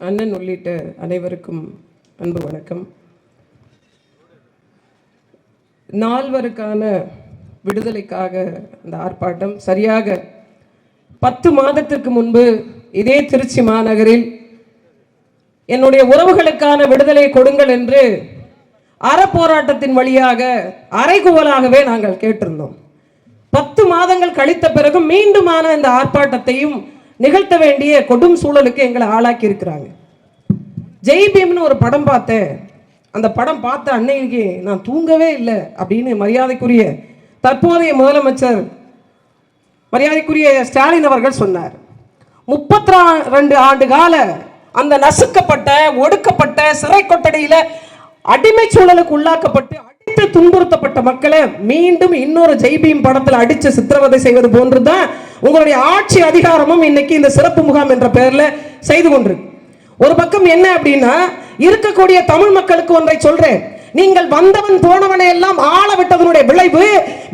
அண்ணன் உள்ளிட்ட அனைவருக்கும் அன்பு வணக்கம். நால்வருக்கான விடுதலைக்காக அந்த ஆர்ப்பாட்டம் சரியாக பத்து மாதத்திற்கு முன்பு இதே திருச்சி மாநகரில் என்னுடைய உறவுகளுக்கான விடுதலை கொடுங்கள் என்று அறப்போராட்டத்தின் வழியாக அரைகுவலாகவே நாங்கள் கேட்டிருந்தோம். பத்து மாதங்கள் கழித்த பிறகு மீண்டுமான இந்த ஆர்ப்பாட்டத்தையும் நிகழ்த்த வேண்டிய கொடும் சூழலுக்கு எங்களை ஆளாக்கி இருக்கிறாங்க ஜெய் பீம்னு ஒரு படம் பார்த்தேன். அந்த படம் பார்த்த அன்னைக்கு நான் தூங்கவே இல்லை அப்படின்னு மரியாதைக்குரிய தற்போதைய முதலமைச்சர் மரியாதைக்குரிய ஸ்டாலின் அவர்கள் சொன்னார். முப்பத்தி ரெண்டு ஆண்டு கால அந்த நசுக்கப்பட்ட ஒடுக்கப்பட்ட சிறை கொட்டடியில அடிமை சூழலுக்கு உள்ளாக்கப்பட்டு அடித்து துன்புறுத்தப்பட்ட மக்களை மீண்டும் இன்னொரு ஜெய்பீம் படத்தில் அடிச்சு சித்திரவதை செய்வது போன்றுதான் உங்களுடைய ஆட்சி அதிகாரமும் இன்னைக்கு இந்த சிறப்பு முகாம் என்ற பெயரில் செய்து கொண்டிருக்கு ஒரு பக்கம் என்ன அப்படின்னா இருக்கக்கூடிய தமிழ் மக்களுக்கு ஒன்றை சொல்றேன். நீங்கள் வந்தவன் போனவனை எல்லாம் ஆள விட்டதனுடைய விளைவு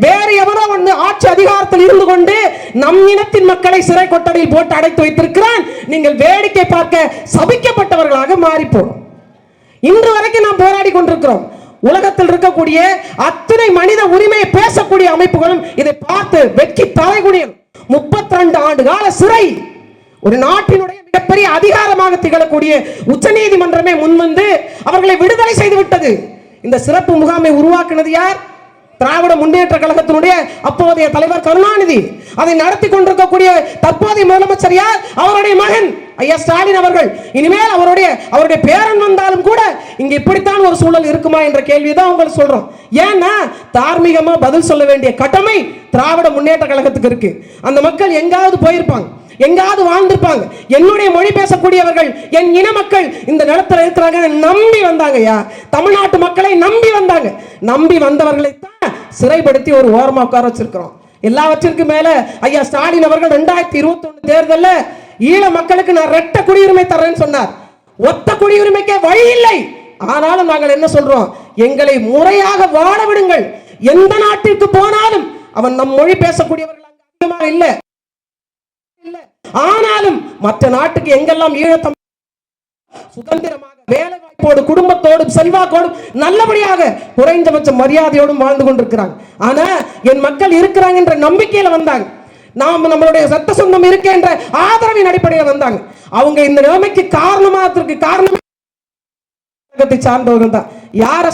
வேறு எவரோ வந்து ஆட்சி அதிகாரத்தில் இருந்து கொண்டு நம் இனத்தின் மக்களை சிறை கொட்டடியில் போட்டு அடைத்து வைத்திருக்கிறான். நீங்கள் வேடிக்கை பார்க்க சபிக்கப்பட்டவர்களாக மாறிப்போம். இன்று வரைக்கும் நாம் போராடி கொண்டிருக்கிறோம். உலகத்தில் இருக்கக்கூடிய அத்தனை மனித உரிமையை பேசக்கூடிய அமைப்புகளும் இதை பார்த்து வெட்கி தலைகுனியும். முப்பத்தி ரெண்டு ஆண்டு கால சிறை ஒரு நாட்டினுடைய மிகப்பெரிய அதிகாரமாக திகழக்கூடிய உச்சநீதிமன்றமே முன்வந்து அவர்களை விடுதலை செய்து விட்டது. இந்த சிறப்பு முகாமை உருவாக்குனது யார்? திராவிட முன்னேற்ற கழகத்தினுடைய அப்போதைய தலைவர் கருணாநிதி அதை நடத்தி கொண்டிருக்கக்கூடிய தற்போதைய முதலமைச்சர் யார் அவருடைய மகன் ஐயா ஸ்டாலின் அவர்கள். இனிமேல் அவருடைய அவருடைய பேரன் வந்தாலும் கூட இங்க இப்படித்தான் ஒரு சூழல் இருக்குமா என்ற கேள்விதான் உங்களுக்கு சொல்றோம். ஏன்னா தார்மீகமா பதில் சொல்ல வேண்டிய கடமை திராவிட முன்னேற்ற கழகத்துக்கு இருக்கு. அந்த மக்கள் எங்காவது போயிருப்பாங்க. எங்காவது வாழ்ந்திருப்பாங்க. என்னுடைய மொழி பேசக்கூடியவர்கள் என் இன மக்கள் இந்த நிலத்தில் இருக்கிறாங்க நம்பி வந்தாங்கய்யா தமிழ்நாட்டு மக்களை நம்பி வந்தாங்க. நம்பி வந்தவர்களை தான் சிறைப்படுத்தி ஒரு ஓரமாக உட்கார வச்சிருக்கிறோம். எல்லாவற்றிற்கும் மேல ஐயா ஸ்டாலின் அவர்கள் ரெண்டாயிரத்தி இருபத்தி ஒன்று தேர்தலில் ஈழ மக்களுக்கு நான் ரெட்ட குடியுரிமை தர்றேன்னு சொன்னார். ஒத்த குடியுரிமைக்கே வழி இல்லை. ஆனாலும் நாங்கள் என்ன சொல்றோம்? எங்களை முறையாக வாழ விடுங்கள். எந்த நாட்டிற்கு போனாலும் அவன் நம் மொழி பேசக்கூடியவர்கள் அதிகமாக இல்லை. இல்ல. ஆனாலும் மற்ற நாட்டுக்கு எங்கெல்லாம் ஈழத்தம் சுதந்திரமாக வேலை வாய்ப்போடு குடும்பத்தோடும் செல்வாக்கோடும் நல்லபடியாக குறைந்தபட்ச மரியாதையோடும் வாழ்ந்து கொண்டிருக்கிறாங்க. ஆனா என் மக்கள் இருக்கிறாங்க என்ற நம்பிக்கையில வந்தாங்க. நாம் நம்மளுடைய சட்ட சொந்தம் இருக்கின்ற ஆதரவின் அடிப்படையில் வந்தாங்க. அவங்க இந்த நிலைமைக்கு காரணமாகத்திற்கு காரணம் சார்ந்தவர்கள் தான். யார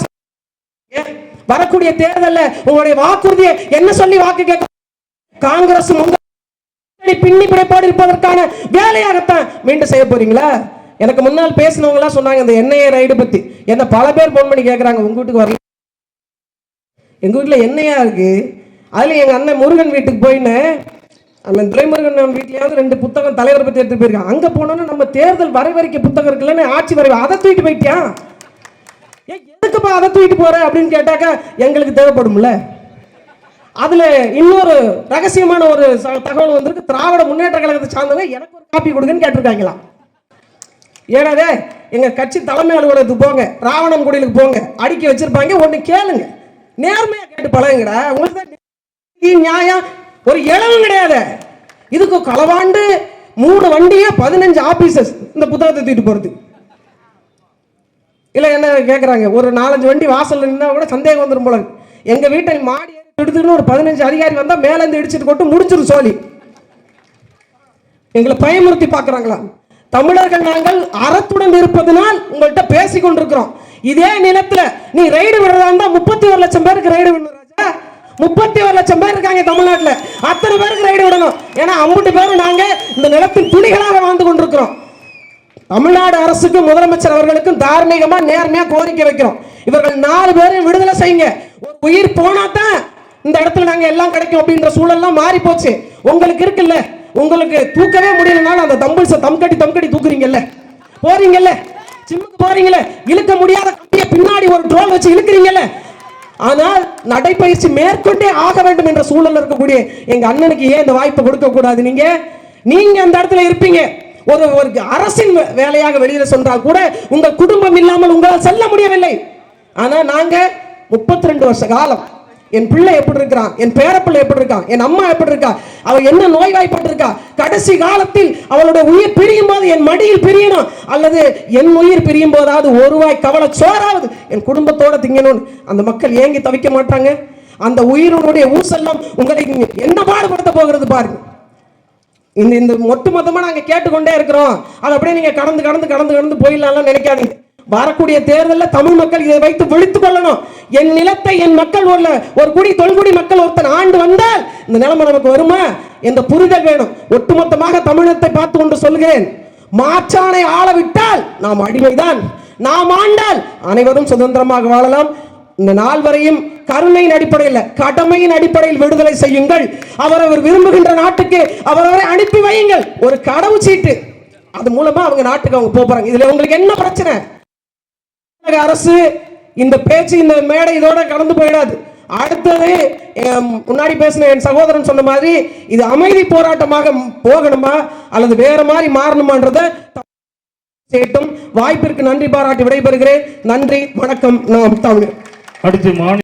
வரக்கூடிய தேர்தலில் உங்களுடைய வாக்குறுதியை என்ன சொல்லி வாக்கு கேட்க காங்கிரஸ் முன்னாடி பின்னி பிணைப்போடு இருப்பதற்கான வேலையாகத்தான் மீண்டும் செய்ய போறீங்களா? எனக்கு முன்னால் பேசினவங்க எல்லாம் சொன்னாங்க இந்த என்ஐஏ ரைடு பத்தி. என்ன பல பேர் போன் பண்ணி கேட்கறாங்க உங்க வீட்டுக்கு வரல. எங்க வீட்டுல எண்ணெயா இருக்கு. அதுல எங்க அண்ணன் முருகன் வீட்டுக்கு போயின்னு அந்த துரைமுருகன் வீட்லயாவது ரெண்டு புத்தகம் தலைவர் பத்தி எடுத்து போயிருக்காங்க அங்க போனோம்னா நம்ம தேர்தல் வரைவறிக்கை புத்தகம் இருக்குல்லன்னு ஆட்சி வரைவு அதை தூக்கிட்டு போயிட்டியா? எதுக்குப்பா அதை தூக்கிட்டு போற அப்படின்னு கேட்டாக்கா எங்களுக்கு தேவைப்படும்ல. அதுல இன்னொரு ரகசியமான ஒரு தகவல் வந்திருக்கு. திராவிட முன்னேற்ற கழகத்தை சார்ந்தவங்க எனக்கு ஒரு காப்பி கொடுங்கன்னு கேட்டிருக்காங்களாம் ஏனாதே எங்க கட்சி தலைமை அலுவலகத்துக்கு போங்க ராவணன் குடிலுக்கு போங்க அடுக்கி வச்சிருப்பாங்க ஒண்ணு கேளுங்க. நேர்மையாக கேட்டு பழகுங்கடா. உங்களுக்கு தான் நியாயம். ஒரு இளவும் கிடையாது. இதுக்கு களவாண்டு மூணு வண்டியே பதினஞ்சு ஆபீசர்ஸ் இந்த புத்தகத்தை தூக்கிட்டு போறது. இல்லை என்ன கேட்குறாங்க ஒரு நாலஞ்சு வண்டி வாசல் நின்னா கூட சந்தேகம் வந்துடும் போல எங்கள் எங்க வீட்டை மாடி ஏறி ஒரு பதினஞ்சு அதிகாரி வந்தால் மேல இருந்து இடிச்சிட்டு கொட்டு முடிச்சிடும் சோழி. எங்களை பயமுறுத்தி பார்க்குறாங்களா? தமிழர்கள் நாங்கள் அறத்துடன் இருப்பதனால் உங்கள்கிட்ட பேசி கொண்டிருக்கிறோம். இதே நிலத்துல நீ ரைடு விடுறதா இருந்தால் முப்பத்தி ஒரு லட்சம் பேருக்கு ரைடு விடணும் ராஜா. முப்பத்தி ஒரு லட்சம் பேர் இருக்காங்க தமிழ்நாட்டுல. அத்தனை பேருக்கு ரைடு விடணும். ஏன்னா அம்புட்டு பேரும் நாங்கள் இந்த நிலத்தின் துணிகளாக வாழ்ந்து கொண்டிருக்கிறோம். தமிழ்நாடு அரசுக்கும் முதலமைச்சர் அவர்களுக்கும் தார்மீகமாக நேர்மையாக கோரிக்கை வைக்கிறோம். இவர்கள் நாலு பேரும் விடுதலை செய்யுங்க. உயிர் போனா தான் இந்த இடத்துல நாங்க எல்லாம் கிடைக்கும் அப்படின்ற சூழல்லாம் மாறி போச்சு உங்களுக்கு இருக்குல்ல? உங்களுக்கு தூக்கவே முடியலனாலும் அந்த தம்பிள்ஸை தம் கட்டி தம் கட்டி தூக்குறீங்கல்ல? போறீங்கல்ல? ஜிம்முக்கு போறீங்கல்ல? இழுக்க முடியாத கம்பியை பின்னாடி ஒரு ட்ரோல் வச்சு இழுக்கிறீங்கல்ல? ஆனால் நடைப்பயிற்சி மேற்கொண்டே ஆக வேண்டும் என்ற சூழல் இருக்கக்கூடிய எங்க அண்ணனுக்கு ஏன் இந்த வாய்ப்பு கொடுக்க கூடாது நீங்க? நீங்க அந்த இடத்துல இருப்பீங்க. ஒரு ஒரு அரசின் வேலையாக வெளியில சொன்னால் கூட உங்கள் குடும்பம் இல்லாமல் உங்களால் செல்ல முடியவில்லை. ஆனா நாங்க 32 வருஷ காலம் என் பிள்ளை எப்படி இருக்கிறான் என் பேரப்பிள்ளை எப்படி இருக்கான் என் அம்மா எப்படி இருக்கா அவள் என்ன நோய்வாய்ப்பட்டிருக்கா? கடைசி காலத்தில் அவளுடைய உயிர் பிரியும் போது என் மடியில் பிரியணும் அல்லது என் உயிர் பிரியும் போதாவது ஒருவாய் கவலை சோறாவது என் குடும்பத்தோட திங்கணும்னு அந்த மக்கள் ஏங்கி தவிக்க மாட்டாங்க? அந்த உயிரினுடைய ஊசெல்லாம் உங்களை என்ன பாடுபடுத்த போகிறது பாருங்க. இந்த இந்த ஒட்டு மொத்தமாக நாங்கள் கேட்டுக்கொண்டே இருக்கிறோம். அதை அப்படியே நீங்கள் கடந்து கடந்து கடந்து கடந்து போயிடலாம்லாம் நினைக்காதீங்க. வரக்கூடிய தேர்தலில் தமிழ் மக்கள் இதை வைத்து விழித்துக் கொள்ளணும். என் நிலத்தை என் மக்கள் உள்ள ஒரு குடி தொல்குடி மக்கள் ஒருத்தன் ஆண்டு வந்தால் இந்த நிலைமை நமக்கு வருமா? என்ற புரிதல் வேணும். ஒட்டுமொத்தமாக தமிழத்தை பார்த்து கொண்டு சொல்கிறேன் மாற்றானை ஆள விட்டால் நாம் அடிமைதான். நாம் ஆண்டால் அனைவரும் சுதந்திரமாக வாழலாம். இந்த நாள் வரையும் கருணையின் அடிப்படையில் கடமையின் அடிப்படையில் விடுதலை செய்யுங்கள். அவரவர் விரும்புகின்ற நாட்டுக்கு அவரவரை அனுப்பி வையுங்கள். ஒரு கடவுச்சீட்டு. அது மூலமா அவங்க நாட்டுக்கு அவங்க போறாங்க. இதுல உங்களுக்கு என்ன பிரச்சனை? அரசு இந்த பேச்சு இந்த மேடை இதோட கடந்து போயிடாது. அடுத்தது முன்னாடி பேசின என் சகோதரன் சொன்ன மாதிரி இது அமைதி போராட்டமாக போகணுமா? அல்லது வேற மாதிரி மாறணுமான்றத செய்யட்டும். வாய்ப்பிற்கு நன்றி பாராட்டி விடைபெறுகிறேன். நன்றி வணக்கம். நாம் தமிழ் அடுத்து மாநில